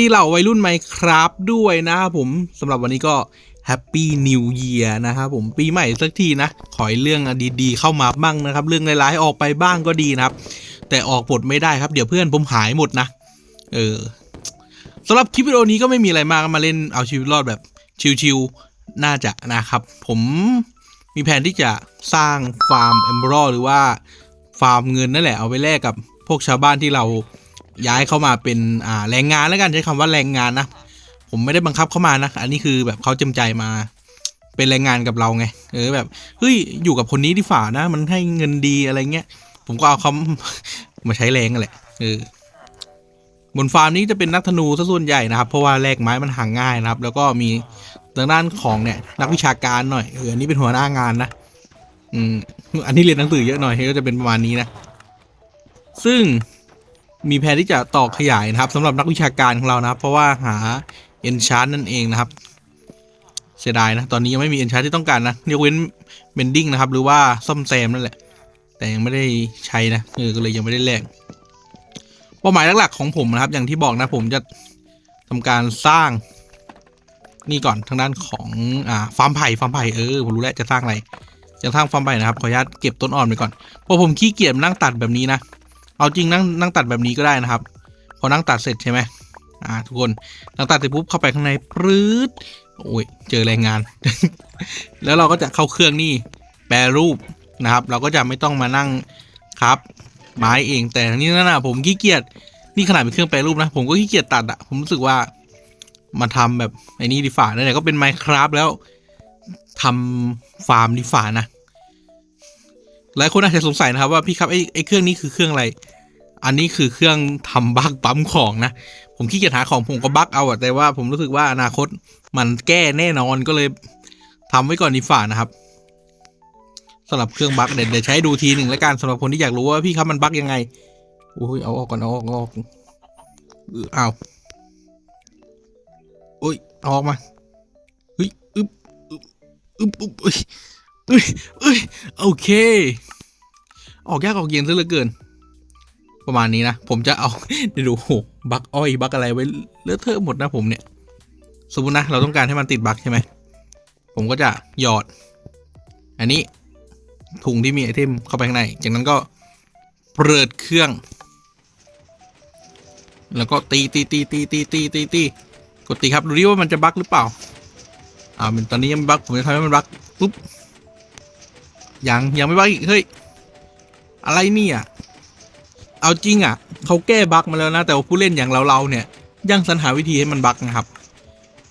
ดีเหล่าวัยรุ่นไหมครับด้วยนะครับผมสำหรับวันนี้ก็แฮปปี้นิวเยียร์นะครับผมปีใหม่สักทีนะ ขอให้เรื่องดีๆเข้ามาบ้างนะครับ เรื่องร้ายๆออกไปบ้างก็ดีนะครับ แต่ออกบทไม่ได้ครับเดี๋ยวเพื่อนผมหายหมดนะ เออสำหรับคลิปวิดีโอนี้ก็ไม่มีอะไรมากมาเล่นเอาชีวิตรอดแบบชิวๆน่าจะนะครับ ผมมีแผนที่จะสร้างฟาร์มเอมเบอร์หรือว่าฟาร์มเงินนั่นแหละเอาไปแลกกับพวกชาวบ้านที่เรา ย้ายเข้ามาเป็นอ่าแรงงานแล้วกันใช้คำว่าแรงงานนะผมไม่ได้บังคับเข้ามานะอันนี้คือแบบเขาจำใจมาเป็นแรงงานกับเราไงเออแบบเฮ้ยอยู่กับคนนี้ที่ฝ่านะ มันให้เงินดีอะไรเงี้ยผมก็เอาเขามาใช้แรงกันแหละเออบนฟาร์มนี้จะเป็นนักธนูซะส่วนใหญ่นะครับเพราะว่าแลกไม้มันหาง่ายนะครับ แล้วก็มีทางด้านของเนี่ยนักวิชาการหน่อยเอออันนี้เป็นหัวหน้างานนะอืมอันนี้เรียนหนังสือเยอะหน่อยก็จะเป็นประมาณนี้นะซึ่ง มีแผนที่จะต่อขยายนะครับสำหรับนักวิชาการของเรานะครับ เพราะว่าหาเอนชาร์นั่นเองนะครับเสียดายนะ ตอนนี้ยังไม่มีเอนชาร์ที่ต้องการนะยกเว้นเบนดิ้งนะครับ หรือว่าซ่อมแซมนั่นแหละ แต่ยังไม่ได้ใช้นะเออก็เลยยังไม่ได้แลกเป้าหมายหลักๆของผมนะครับ อย่างที่บอกนะผมจะทำการสร้าง นี่ก่อนทางด้านของอ่าฟาร์มไผ่ฟาร์มไผ่เออผมรู้แล้วจะสร้างอะไรจะสร้างฟาร์มไผ่นะครับขออนุญาตเก็บต้นอ่อนไปก่อนเพราะผมขี้เกียจนั่งตัดแบบนี้นะ เอาจริงนั่งนั่งตัดแบบนี้ก็ได้นะครับ พอนั่งตัดเสร็จใช่ไหมอ่าทุกคนนั่งตัดเสร็จปุ๊บเข้าไปข้างในปรื๊ดโอ้ยเจอแรงงาน แล้วเราก็จะเข้าเครื่องนี่แปรรูปนะครับ เราก็จะไม่ต้องมานั่งครับไม้เองแต่ทีนี้นั่นนะผมขี้เกียจนี่ขนาดเป็นเครื่องแปรรูปนะ ผมก็ขี้เกียจตัดอะผมรู้สึกว่ามาทำแบบไอ้นี่ดีฝ่าไหนๆก็เป็นไมค์ครับแล้วทำฟาร์มดีฝ่านะ หลายคนอาจจะสงสัยนะครับว่าพี่ครับไอ้ไอ้เครื่องนี้คือเครื่องอะไร อันนี้คือเครื่องทำบั๊กปั๊มของนะ ผมขี้เกียจหาของผมก็บั๊กเอาอะแต่ว่าผมรู้สึกว่าอนาคตมันแก้แน่นอนก็เลยทำไว้ก่อนดีฝ่านะครับสำหรับเครื่องบั๊กเดี๋ยวใช้ดูทีหนึ่งแล้วกันสำหรับคนที่อยากรู้ว่าพี่ครับมันบั๊กยังไงโอ้ยเอาออกก่อนเอาออกเอาออกเออเอาโอ้ยออกมาเฮ้ยอึ๊บอึ๊บอึ๊บอึ๊บ อ้ยเอ้ยเอ้ยโอเค ออกยากออกเย็นซะเหลือเกิน ประมาณนี้นะ ผมจะเอาเดี๋ยวดูโหบักอ้อยบักอะไรไว้เลอะเทอะหมดนะผมเนี่ย สมมตินะ เราต้องการให้มันติดบักใช่ไหม ผมก็จะหยอด อันนี้ถุงที่มีไอเทมเข้าไปข้างใน จากนั้นก็เปิดเครื่อง แล้วก็ตีตีตีตีตีตีตีตีกดตีครับ ดูดิว่ามันจะบักหรือเปล่า อ่ามันตอนนี้ยังไม่บักผมจะทำให้มันบักปุ๊บ ยังยังไม่บักอีกเฮ้ยอะไรเนี่ย เอาจริงอะเขาแก้บั๊กมาแล้วนะแต่ว่าผู้เล่นอย่างเราเราเนี่ยยังสรรหาวิธีให้มันบั๊กนะครับ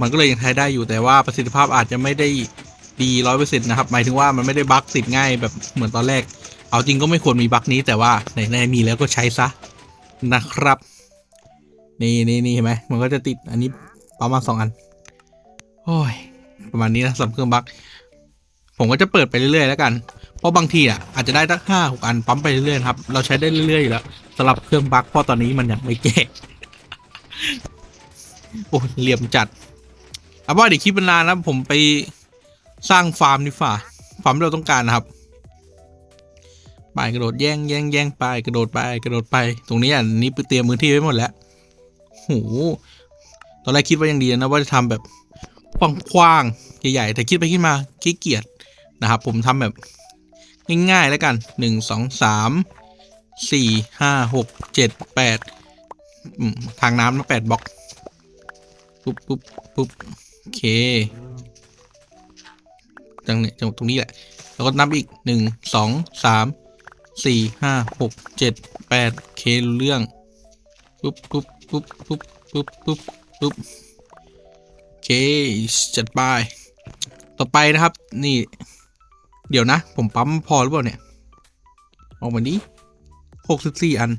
มันก็เลยยังใช้ได้อยู่แต่ว่าประสิทธิภาพอาจจะไม่ได้ดีร้อยเปอร์เซ็นต์นะครับหมายถึงว่ามันไม่ได้บั๊กติดง่ายแบบเหมือนตอนแรก เอาจริงก็ไม่ควรมีบั๊กนี้แต่ว่าไหนๆมีแล้วก็ใช้ซะนะครับ นี่นี่นี่เห็นไหมมันก็จะติดอันนี้ประมาณสองอันโอ้ยประมาณนี้นะสำหรับเครื่องบั๊ก ผมก็จะเปิดไปเรื่อยๆแล้วกัน เพราะบางทีอะอาจจะได้ตั้งห้าหกอันปั๊มไปเรื่อยๆครับ เราใช้ได้เรื่อยๆอยู่แล้วสำหรับเครื่องบั๊กเพราะตอนนี้มันยังไม่แก้โอ้เหลี่ยมจัดเอาว่าเดี๋ยวคลิปมันนานนะผมไปสร้างฟาร์มดีฝ่าฟาร์มที่เราต้องการนะครับไปกระโดดแย่งแย่งแย่งไปกระโดดไปกระโดดไป ตรงนี้อะนี่เตรียมมือที่ไว้หมดแล้วโหตอนแรกคิดว่ายังดีนะว่าจะทำแบบกว้างๆใหญ่ๆแต่คิดไปคิดมาขี้เกียจ นะครับ ผมทำแบบง่ายๆแล้วกันหนึ่งสองสามสี่ห้าหกเจ็ดแปดทางน้ำนะแปดบล็อกปุ๊บปุ๊บปุ๊บโอเคจังเนี่ยจังตรงนี้แหละ แล้วก็นับอีกหนึ่งสองสามสี่ห้าหกเจ็ดแปดเครู้เรื่องปุ๊บปุ๊บปุ๊บปุ๊บปุ๊บปุ๊บปุ๊บโอเคจัดไป ต่อไปนะครับนี่ เดี๋ยวนะ ผมปั๊มพอหรือเปล่าเนี่ย ออกมานี้หกสิบสี่อัน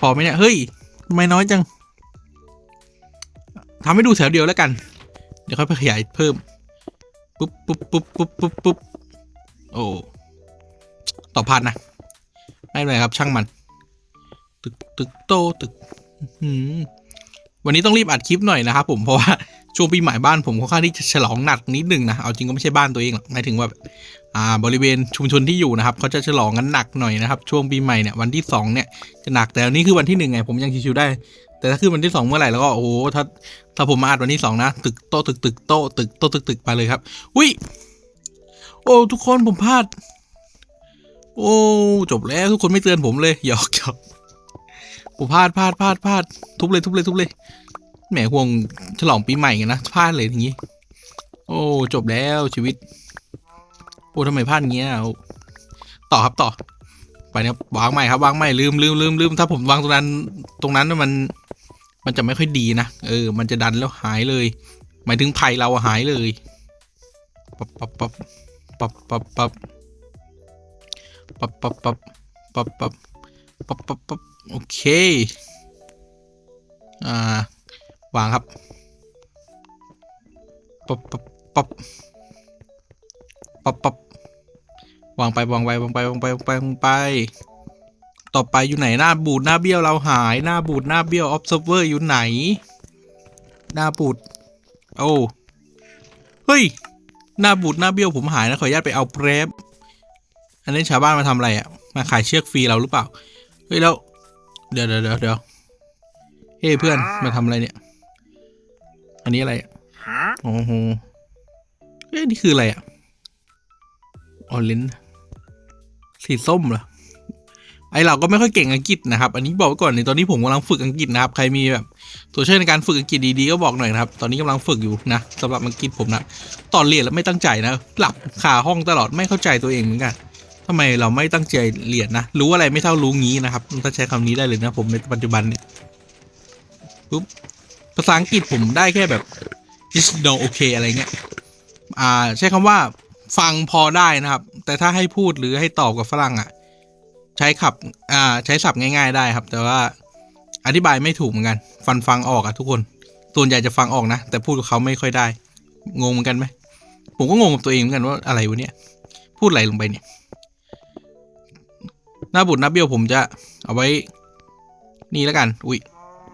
พอไหมเนี่ย เฮ้ยทำไมน้อยจังทำให้ดูแถวเดียวแล้วกัน เดี๋ยวค่อยขยายเพิ่ม ปุ๊บปุ๊บปุ๊บปุ๊บปุ๊บปุ๊บโอ้ ต่อพันนะ ไม่เป็นไรครับ ช่างมัน ตึกตึกโตตึกวันนี้ต้องรีบอัดคลิปหน่อยนะครับผมเพราะว่า ช่วงปีใหม่บ้านผมค่อนข้างที่จะฉลองหนักนิดหนึ่งนะ เอาจริงก็ไม่ใช่บ้านตัวเองหรอกหมายถึงว่าอ่าบริเวณชุมชนที่อยู่นะครับเขาจะฉลองกันหนักหน่อยนะครับ ช่วงปีใหม่เนี่ยวันที่สองเนี่ยจะหนักแต่อันนี้คือวันที่หนึ่งไงผมยังชิวๆได้ แต่ถ้าขึ้นวันที่สองเมื่อไหร่แล้วก็โอ้โหถ้าถ้าผมมาอัดวันที่สองนะตึกโต๊ะตึกตึกโต๊ะตึกโต๊ะตึกตึกไปเลยครับอุ้ยโอ้ทุกคนผมพลาด โอ้จบแล้วทุกคนไม่เตือนผมเลยหยอกหยอกผมพลาดพลาดพลาดพลาดทุบเลยทุบเลยทุบเลย แหมห่วงฉลองปีใหม่กันนะพลาดเลยอย่างงี้ โอ้จบแล้วชีวิต โอ้ทำไมพลาดงเงี้ยเอาต่อครับต่อ ไปนะครับวางใหม่ครับวางใหม่ลืมลืมลืมลืมถ้าผมวางตรงนั้น ตรงนั้นมัน มันจะไม่ค่อยดีนะเออ มันจะดันแล้วหายเลย หมายถึงไผ่เราหายเลยปับปับปับปับปับปับปับปับปับปับปับปับปับโอเค อ่า วางครับปับปับปับปับปับวางไปวางไปวางไปวางไปวางไปวางไป ต่อไปอยู่ไหนหน้าบูดหน้าเบี้ยวเราหายหน้าบูดหน้าเบี้ยว observer อยู่ไหน หน้าบูดโอ้เฮ้ยหน้าบูดหน้าเบี้ยวผมหายนะขออนุญาตไปเอาเพรฟอันนี้ชาวบ้านมาทำอะไรอะ่ะมาขายเชือกฟรีเราหรือเปล่าเฮ้ยแล้วเดี๋ยวเดี๋ยวเดี๋ยวเดี๋ยวเฮ้ยเพื่อนมาทำอะไรเนี่ย อันนี้อะไรอะโอ้โหเฮ้ยนี่คืออะไรอะ่ะออเรนจ์สีส้มเหรอไอเราก็ไม่ค่อยเก่งอังกฤษนะครับ อันนี้บอกไว้ก่อนในตอนนี้ผมกำลังฝึกอังกฤษนะครับ ใครมีแบบตัวช่วยในการฝึกอังกฤษดีๆก็บอกหน่อยนะครับ ตอนนี้กำลังฝึกอยู่นะสำหรับอังกฤษผมนะ ตอนเรียนแล้วไม่ตั้งใจนะ หลับคาห้องตลอดไม่เข้าใจตัวเองเหมือนกันทำไมเราไม่ตั้งใจเรียนนะ รู้อะไรไม่เท่ารู้งี้นะครับ ถ้าใช้คำนี้ได้เลยนะผมในปัจจุบันเนี่ยปุ๊บ ภาษาอังกฤษผมได้แค่แบบ just know okay อะไรเงี้ย อ่า ใช้คำว่า ฟังพอได้นะครับ แต่ถ้าให้พูดหรือให้ตอบกับฝรั่งอะ ใช้ขับ อ่า ใช้ศัพท์ง่าย ๆ ได้ครับ แต่ว่าอธิบายไม่ถูกเหมือนกัน ฟันฟังออกอะทุกคน ส่วนใหญ่จะฟังออกนะ แต่พูดกับเขาไม่ค่อยได้ งงเหมือนกันไหม ผมก็งงกับตัวเองเหมือนกันว่าอะไรวะเนี่ย พูดอะไรลงไปเนี่ย หน้าบุตรหน้าเบี้ยวผมจะเอาไว้ นี่แล้วกัน อุ้ย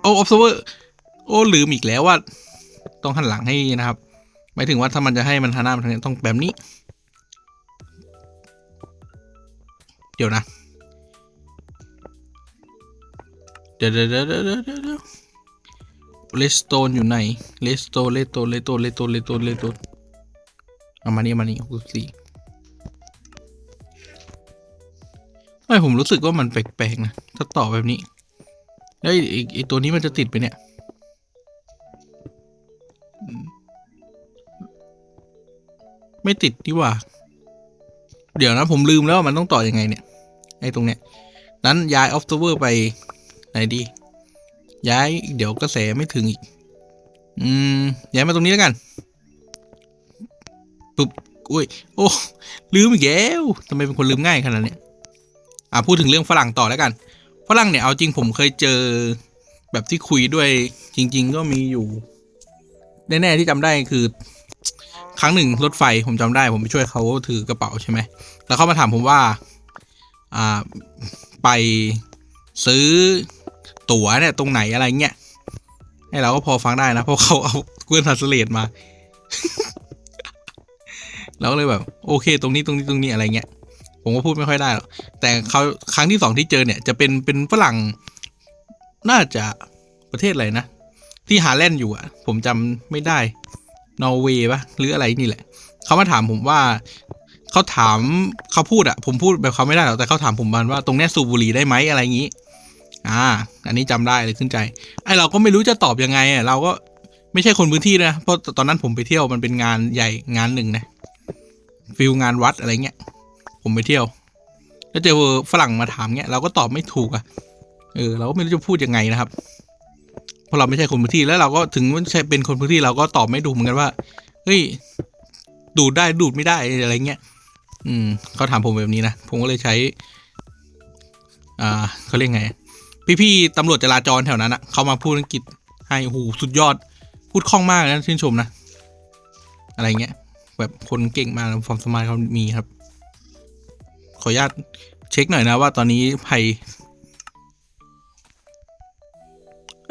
โอ้ observer โอ้ลืมอีกแล้วว่า ต้องหันหลังให้นะครับหมายถึงว่าถ้ามันจะให้มันหันหน้ามาทางนี้ต้องแบบนี้ เดี๋ยวนะ เดี๋ยวเดี๋ยวเดี๋ยวเดี๋ยวเดี๋ยวเดเลสโตนอยู่ไหนเลสโตเลสโตเลสโตเลสโตเลสโตเลสโตนเอามานี่มานี่หกสี่ทำไมผมรู้สึกว่ามันแปลกๆนะ ถ้าต่อแบบนี้ แล้วไอ้ไอ้ไอตัวนี้มันจะติดไปเนี่ย ไม่ติดดีกว่า เดี๋ยวนะผมลืมแล้วมันต้องต่อยังไงเนี่ยไอ้ตรงเนี้ยนั้นย้าย observer ไปไหนดี ย้ายเดี๋ยวกระแสไม่ถึงอีก อืมย้ายมาตรงนี้แล้วกันปุ๊บอุ้ยโอ้ลืมอีกแล้วทำไมเป็นคนลืมง่ายขนาดเนี้ยอะพูดถึงเรื่องฝรั่งต่อแล้วกันฝรั่งเนี่ยเอาจริงผมเคยเจอแบบที่คุยด้วยจริง ๆ ก็มีอยู่ แน่ ๆ ที่จำได้คือ ครั้งหนึ่งรถไฟผมจำได้ ผมไปช่วยเขาถือกระเป๋าใช่ไหม แล้วเขามาถามผมว่าอ่าไปซื้อตั๋วเนี่ยตรงไหนอะไรเงี้ยให้เราก็พอฟังได้นะเพราะเขาเอาเพื่อนทัสเลตมาเราก็เลยแบบ โอเค ตรงนี้ตรงนี้ตรงนี้อะไรเงี้ยผมก็พูดไม่ค่อยได้หรอกแต่เขาครั้งที่สองที่เจอเนี่ยจะเป็นเป็นฝรั่งน่าจะประเทศอะไรนะ ที่หาแลนด์อยู่อะผมจำไม่ได้ นอร์เวย์ปะหรืออะไรนี่แหละ เขามาถามผมว่าเขาถามเขาพูดอะผมพูดแบบเขาไม่ได้หรอกแต่เขาถามผมมันว่าตรงเนี้ยสูบบุหรี่ได้ไหมอะไรอย่างนี้ อ่า อันนี้จำได้เลยขึ้นใจ ไอเราก็ไม่รู้จะตอบยังไงอะเราก็ไม่ใช่คนพื้นที่นะเพราะตอนนั้นผมไปเที่ยวมันเป็นงานใหญ่งานหนึ่งนะฟิลงานวัดอะไรเงี้ยผมไปเที่ยว แล้วเจอฝรั่งมาถามเงี้ยเราก็ตอบไม่ถูกอะเออเราก็ไม่รู้จะพูดยังไงนะครับ เพราะเราไม่ใช่คนพื้นที่แล้วเราก็ถึงไม่ใช่เป็นคนพื้นที่เราก็ตอบไม่ถูเหมือนกันว่าเฮ้ยดูดได้ดูดไม่ได้อะไรเงี้ยอืมเขาถามผมแบบนี้นะผมก็เลยใช้ อ่าเขาเรียกไง พี่ๆตำรวจจราจรแถวนั้นอะเขามาพูดอังกฤษให้โหสุดยอด พูดคล่องมากนะชื่นชมนะ อะไรเงี้ย แบบคนเก่งมากความสามารถเขามีครับ ขออนุญาตเช็คหน่อยนะว่าตอนนี้ไผ่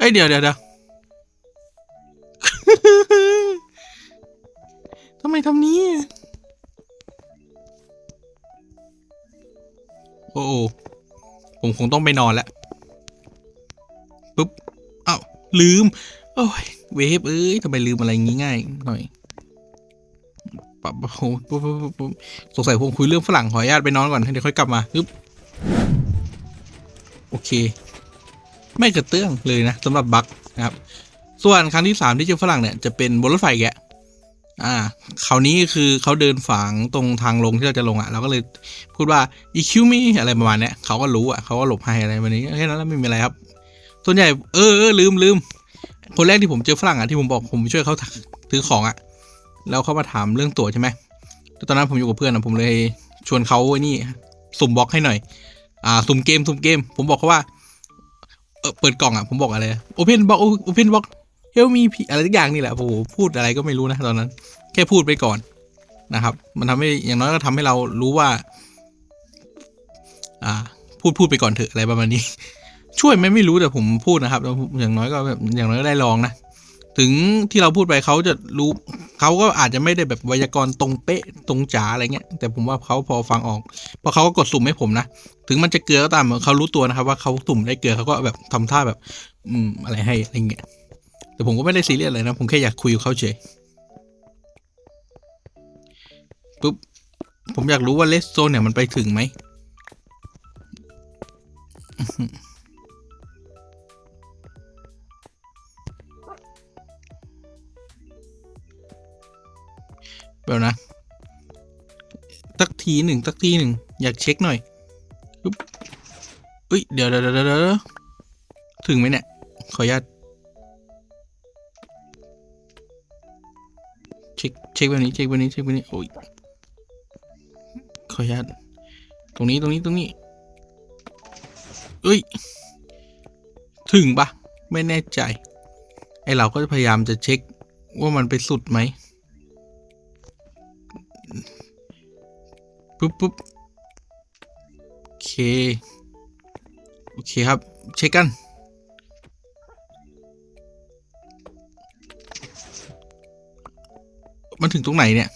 อ้ยเดี๋ยวเดี๋ยวเดี๋ยวทำไมทำนี้ โอ้โหผมคงต้องไปนอนแล้วปุ๊บอ้าวลืม โอ้ย เวฟเอ้ยทำไมลืมอะไรงี้ง่ายหน่อยปะปะโอ้ปุ๊บปุ๊บปุ๊บปุ๊บสงสัยผมคุยเรื่องฝรั่งขออนุญาตไปนอนก่อนเดี๋ยวค่อยกลับมาปึ๊บโอเค ไม่กระเตื้องเลยนะสำหรับบัคนะครับ ส่วนครั้งที่สามที่เจอฝรั่งเนี่ยจะเป็นบนรถไฟแกะอ่าคราวนี้คือเขาเดินฝางตรงทางลงที่เราจะลงอะ เราก็เลยพูดว่า EQ me อะไรประมาณเนี้ยเขาก็รู้อะเขาก็หลบให้อะไรแบบนี้แค่นั้นแล้วไม่มีอะไรครับ ส่วนใหญ่เออเออลืมลืมคนแรกที่ผมเจอฝรั่งอะที่ผมบอกผมช่วยเขาถือของอะ แล้วเขามาถามเรื่องตั๋วใช่ไหมแล้วตอนนั้นผมอยู่กับเพื่อนอะผมเลยชวนเขาไอ้นี่ สุ่มบล็อกให้หน่อย อ่า สุ่มเกมสุ่มเกม ผมบอกเขาว่า เออเปิดกล่องอะผมบอกอะไรโอเพนบล็อกโอเพนบล็อกเฮลมีอะไรทุกอย่างนี่แหละโอ้โหพูดอะไรก็ไม่รู้นะตอนนั้น แค่พูดไปก่อนนะครับ มันทำให้อย่างน้อยก็ทำให้เรารู้ว่า อ่า พูดพูดไปก่อนเถอะอะไรประมาณนี้ ช่วยไหมไม่รู้แต่ผมพูดนะครับอย่างน้อยก็แบบอย่างน้อยก็ได้ลองนะถึงที่เราพูดไปเขาจะรู้ เขาก็อาจจะไม่ได้แบบไวยากรณ์ตรงเป๊ะตรงจ๋าอะไรเงี้ย แต่ผมว่าเขาพอฟังออก เพราะเขาก็กดสุ่มให้ผมนะ ถึงมันจะเกลือก็ตามเขารู้ตัวนะครับว่าเขาสุ่มได้เกลือเขาก็แบบทำท่าแบบ อืมอะไรให้อะไรเงี้ย แต่ผมก็ไม่ได้ซีเรียสอะไรนะ ผมแค่อยากคุยกับเขาเฉยปุ๊บ ผมอยากรู้ว่าเลสโซเนี่ยมันไปถึงไหม เดี๋ยวนะตักทีหนึ่งตักทีหนึ่งอยากเช็คหน่อยปุ๊บเอ้ยเดี๋ยวเดี๋ยวเดี๋ยวถึงไหมเนี่ย ขออนุญาตเช็คเช็คแบบนี้เช็คแบบนี้เช็คแบบนี้โอ้ยขออนุญาตตรงนี้ตรงนี้ตรงนี้เอ้ย ถึงปะไม่แน่ใจ ไอเราก็จะพยายามจะเช็คว่ามันไปสุดไหม ปุ๊บปุ๊บโอเค โอเคครับ เช็คกัน มันถึงตรงไหนเนี่ย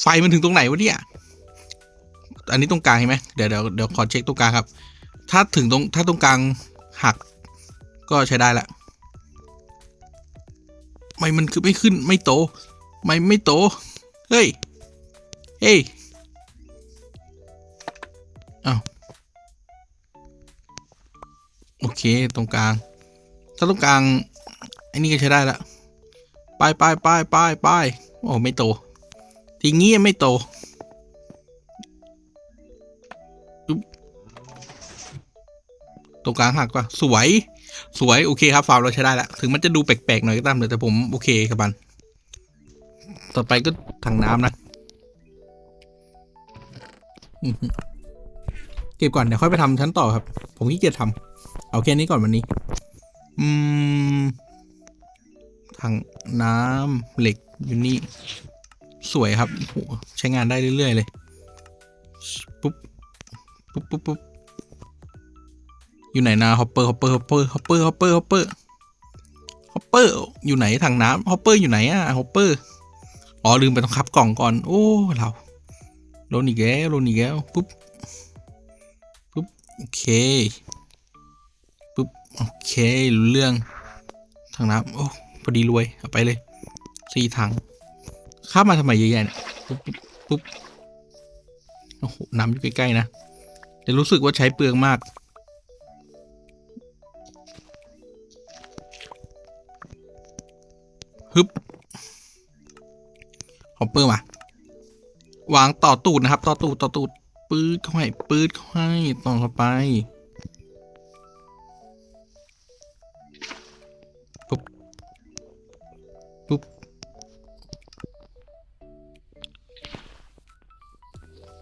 ไฟมันถึงตรงไหนวะเนี่ย อันนี้ตรงกลางเห็นไหมเดี๋ยวเดี๋ยวเดี๋ยวขอเช็คตรงกลางครับ ถ้าถึงตรงถ้าตรงกลางหัก ก็ใช้ได้ละไม่มันคือไม่ขึ้นไม่โต ไม่ไม่โต เฮ้ย เฮ้ยอ้าวโอเค ตรงกลาง ถ้าตรงกลาง ไอ้นี่ก็ใช้ได้ละไปไปไปไปไปโอ้ไม่โต ทีงี้ยังไม่โตตรงกลางหักป่ะสวย สวย โอเคครับฟาร์มเราใช้ได้แล้ว ถึงมันจะดูแปลกๆหน่อยก็ตามแต่ผม โอเคกับมัน ต่อไปก็ถังน้ำนะเก็บก่อนเดี๋ยวค่อยไปทำชั้นต่อครับ ผมขี้เกียจทำเอาแค่นี้ก่อนวันนี้ อืมถังน้ำเหล็กอยู่นี่ สวยครับโหใช้งานได้เรื่อย ๆ เลย ปุ๊บ ปุ๊บปุ๊บปุ๊บอยู่ไหนนะฮอปเปอร์ฮอปเปอร์ฮอปเปอร์ฮอปเปอร์ฮอปเปอร์ฮอปเปอร์ฮอปเปอร์อยู่ไหนถังน้ำฮอปเปอร์อยู่ไหนอะฮอปเปอร์ อ๋อลืมไปต้องขับกล่องก่อน โอ้เราโดนอีกแล้วโดนอีกแล้วปุ๊บปุ๊บโอเคปุ๊บโอเครู้เรื่องถังน้ำโอ้พอดีรวยเอาไปเลยสี่ถังข้ามมาทำไมเยอะแยะเนี่ยปุ๊บปุ๊บโอ้โหน้ำอยู่ใกล้ๆนะแต่รู้สึกว่าใช้เปลืองมากฮึบ อปเปอร์มาวางต่อตูดนะครับ ต่อตูดต่อตูดปื๊ดเข้าให้ปื๊ดเข้าให้ต่อเข้าไปปุ๊บปุ๊บ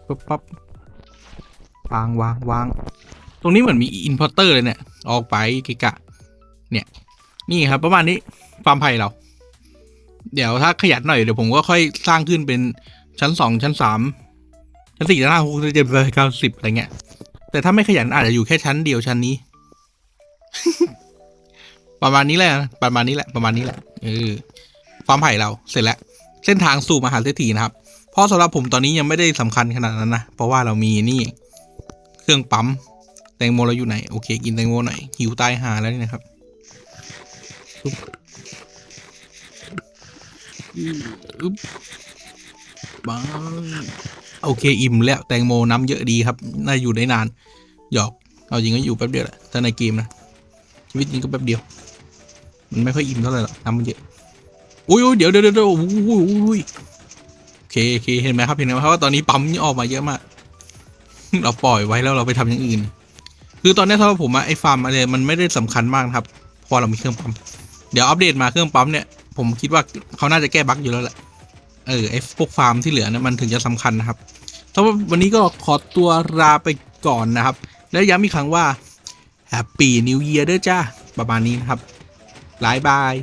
ปุ๊บปั๊บวางวางวางตรงนี้เหมือนมีอินพอร์เตอร์เลยเนี่ย ออกไปกิกะ เนี่ย นี่ครับประมาณนี้ฟาร์มไผ่เรา เดี๋ยวถ้าขยันหน่อยเดี๋ยวผมก็ค่อยสร้างขึ้นเป็นชั้นสองชั้นสามชั้นสี่ชั้นห้าหกเจ็ดแปดเก้าสิบอะไรเงี้ย แต่ถ้าไม่ขยันอาจจะอยู่แค่ชั้นเดียวชั้นนี้ ประมาณนี้แหละ ประมาณนี้แหละ ประมาณนี้แหละเออฟาร์มไผ่เราเสร็จแล้ว เส้นทางสู่มหาเศรษฐีนะครับ เพราะสำหรับผมตอนนี้ยังไม่ได้สำคัญขนาดนั้นนะเพราะว่าเรามีนี่ เครื่องปั๊มแตงโมเราอยู่ไหนโอเค กินแตงโมหน่อยหิวตายหาแล้วนี่นะครับ อึ๊บอึ๊บบังโอเคอิ่มแล้วแตงโมน้ำเยอะดีครับ น่าอยู่ได้นาน หยอก เอาจริงก็อยู่แป๊บเดียวแหละถ้าในเกมนะ ชีวิตจริงก็แป๊บเดียว มันไม่ค่อยอิ่มเท่าไหร่หรอกน้ำมันเยอะอุ้ยเดี๋ยวเดี๋ยวเดี๋ยวอุ้ยอุ้ยโอเคโอเคเห็นไหมครับเห็นไหมครับว่าตอนนี้ปั๊มออกมาเยอะมาก เราปล่อยไว้แล้วเราไปทำอย่างอื่น คือตอนนี้สำหรับผมอะไอ้ฟาร์มอะไรมันไม่ได้สำคัญมากครับ พอเรามีเครื่องปั๊ม เดี๋ยวอัปเดตมาเครื่องปั๊มเนี่ย ผมคิดว่าเขาน่าจะแก้บั๊กอยู่แล้วแหละ เออไอพวกฟาร์มที่เหลือนะมันถึงจะสำคัญนะครับสำหรับวันนี้ก็ขอตัวลาไปก่อนนะครับ แล้วย้ำอีกครั้งว่า Happy New Year ด้วยจ้าประมาณนี้นะครับบายบาย